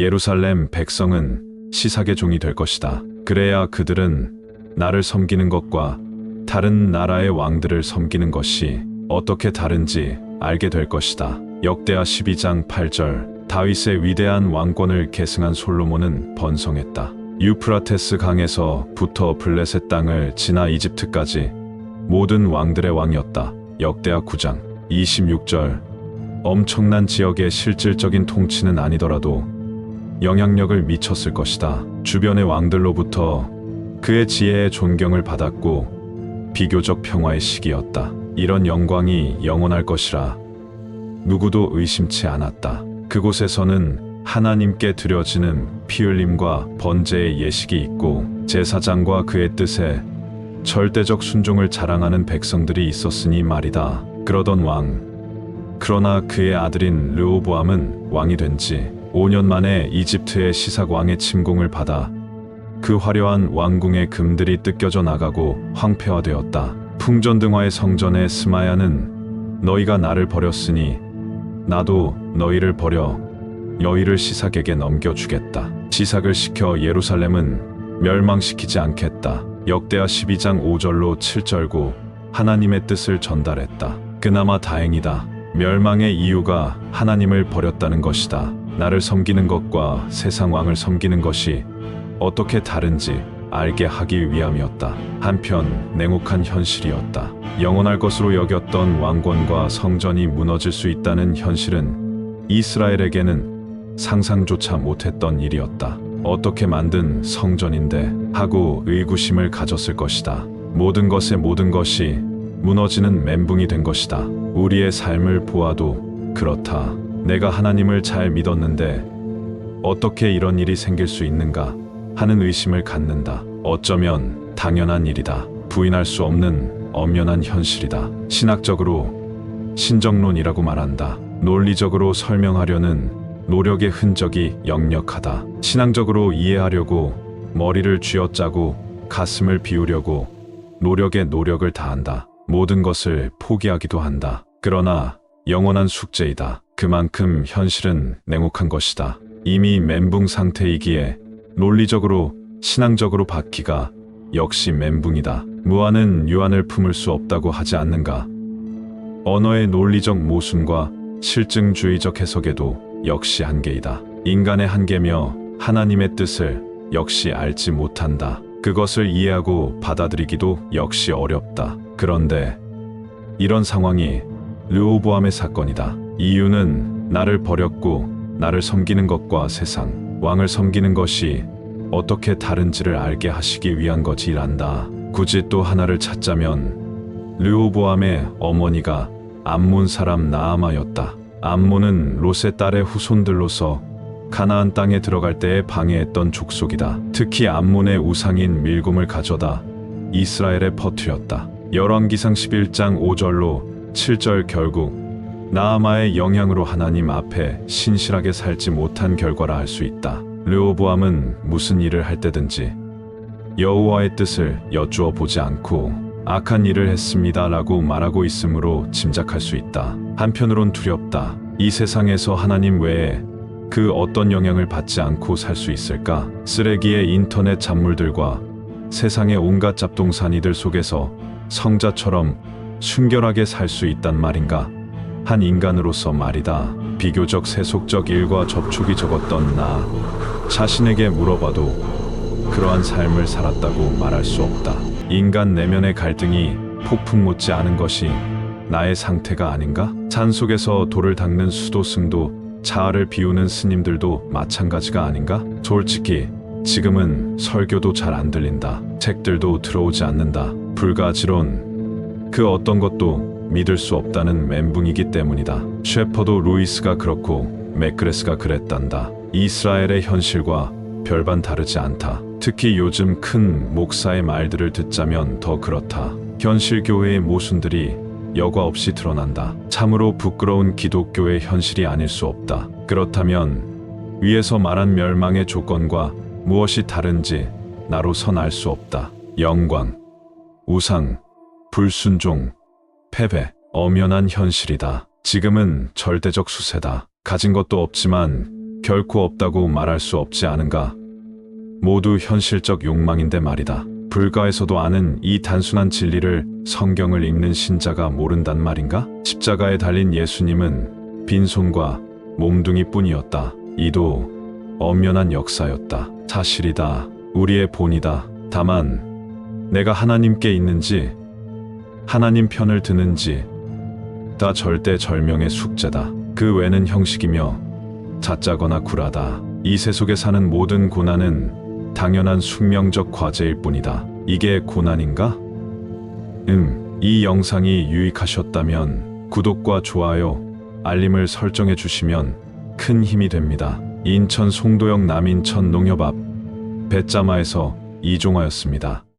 예루살렘 백성은 시삭의 종이 될 것이다. 그래야 그들은 나를 섬기는 것과 다른 나라의 왕들을 섬기는 것이 어떻게 다른지 알게 될 것이다. 역대하 12장 8절 다윗의 위대한 왕권을 계승한 솔로몬은 번성했다. 유프라테스 강에서부터 블레셋 땅을 지나 이집트까지 모든 왕들의 왕이었다. 역대하 9장 26절 엄청난 지역의 실질적인 통치는 아니더라도 영향력을 미쳤을 것이다. 주변의 왕들로부터 그의 지혜에 존경을 받았고 비교적 평화의 시기였다. 이런 영광이 영원할 것이라 누구도 의심치 않았다. 그곳에서는 하나님께 드려지는 피 흘림과 번제의 예식이 있고 제사장과 그의 뜻에 절대적 순종을 자랑하는 백성들이 있었으니 말이다. 그러던 왕. 그러나 그의 아들인 르오보암은 왕이 된 지 5년 만에 이집트의 시삭 왕의 침공을 받아 그 화려한 왕궁의 금들이 뜯겨져 나가고 황폐화되었다. 풍전등화의 성전의 스마야는 너희가 나를 버렸으니 나도 너희를 버려 너희를 시삭에게 넘겨주겠다. 시삭을 시켜 예루살렘은 멸망시키지 않겠다. 역대하 12장 5절로 7절고 하나님의 뜻을 전달했다. 그나마 다행이다. 멸망의 이유가 하나님을 버렸다는 것이다. 나를 섬기는 것과 세상 왕을 섬기는 것이 어떻게 다른지 알게 하기 위함이었다. 한편 냉혹한 현실이었다. 영원할 것으로 여겼던 왕권과 성전이 무너질 수 있다는 현실은 이스라엘에게는 상상조차 못했던 일이었다. 어떻게 만든 성전인데 하고 의구심을 가졌을 것이다. 모든 것의 모든 것이 무너지는 멘붕이 된 것이다. 우리의 삶을 보아도 그렇다. 내가 하나님을 잘 믿었는데 어떻게 이런 일이 생길 수 있는가 하는 의심을 갖는다. 어쩌면 당연한 일이다. 부인할 수 없는 엄연한 현실이다. 신학적으로 신정론이라고 말한다. 논리적으로 설명하려는 노력의 흔적이 역력하다. 신앙적으로 이해하려고 머리를 쥐어짜고 가슴을 비우려고 노력에 노력을 다한다. 모든 것을 포기하기도 한다. 그러나 영원한 숙제이다. 그만큼 현실은 냉혹한 것이다. 이미 멘붕 상태이기에 논리적으로 신앙적으로 받기가 역시 멘붕이다. 무한은 유한을 품을 수 없다고 하지 않는가? 언어의 논리적 모순과 실증주의적 해석에도 역시 한계이다. 인간의 한계며 하나님의 뜻을 역시 알지 못한다. 그것을 이해하고 받아들이기도 역시 어렵다. 그런데 이런 상황이 르오보암의 사건이다. 이유는 나를 버렸고 나를 섬기는 것과 세상, 왕을 섬기는 것이 어떻게 다른지를 알게 하시기 위한 것이란다. 굳이 또 하나를 찾자면 르오보암의 어머니가 암몬 사람 나아마였다. 암몬은 롯의 딸의 후손들로서 가나안 땅에 들어갈 때에 방해했던 족속이다. 특히 암몬의 우상인 밀곰을 가져다 이스라엘에 퍼뜨렸다. 열왕기상 11장 5절로 7절 결국 나아마의 영향으로 하나님 앞에 신실하게 살지 못한 결과라 할 수 있다. 르오보암은 무슨 일을 할 때든지 여호와의 뜻을 여쭈어 보지 않고 악한 일을 했습니다라고 말하고 있으므로 짐작할 수 있다. 한편으론 두렵다. 이 세상에서 하나님 외에 그 어떤 영향을 받지 않고 살 수 있을까? 쓰레기의 인터넷 잡물들과 세상의 온갖 잡동사니들 속에서 성자처럼 순결하게 살 수 있단 말인가? 한 인간으로서 말이다. 비교적 세속적 일과 접촉이 적었던 나 자신에게 물어봐도 그러한 삶을 살았다고 말할 수 없다. 인간 내면의 갈등이 폭풍 못지 않은 것이 나의 상태가 아닌가? 산 속에서 돌을 닦는 수도승도 자아를 비우는 스님들도 마찬가지가 아닌가? 솔직히 지금은 설교도 잘 안 들린다. 책들도 들어오지 않는다. 불가지론 그 어떤 것도 믿을 수 없다는 멘붕이기 때문이다. 셰퍼도 루이스가 그렇고 맥그레스가 그랬단다. 이스라엘의 현실과 별반 다르지 않다. 특히 요즘 큰 목사의 말들을 듣자면 더 그렇다. 현실 교회의 모순들이 여과 없이 드러난다. 참으로 부끄러운 기독교의 현실이 아닐 수 없다. 그렇다면 위에서 말한 멸망의 조건과 무엇이 다른지 나로선 알 수 없다. 영광, 우상, 불순종, 패배, 엄연한 현실이다. 지금은 절대적 수세다. 가진 것도 없지만 결코 없다고 말할 수 없지 않은가? 모두 현실적 욕망인데 말이다. 불가에서도 아는 이 단순한 진리를 성경을 읽는 신자가 모른단 말인가? 십자가에 달린 예수님은 빈손과 몸뚱이 뿐이었다. 이도 엄연한 역사였다. 사실이다. 우리의 본이다. 다만 내가 하나님께 있는지 하나님 편을 드는지 다 절대 절명의 숙제다. 그 외는 형식이며 자짜거나 굴하다. 이 세속에 사는 모든 고난은 당연한 숙명적 과제일 뿐이다. 이게 고난인가? 음, 이 영상이 유익하셨다면 구독과 좋아요, 알림을 설정해 주시면 큰 힘이 됩니다. 인천 송도역 남인천 농협 앞 배짜마에서 이종화였습니다.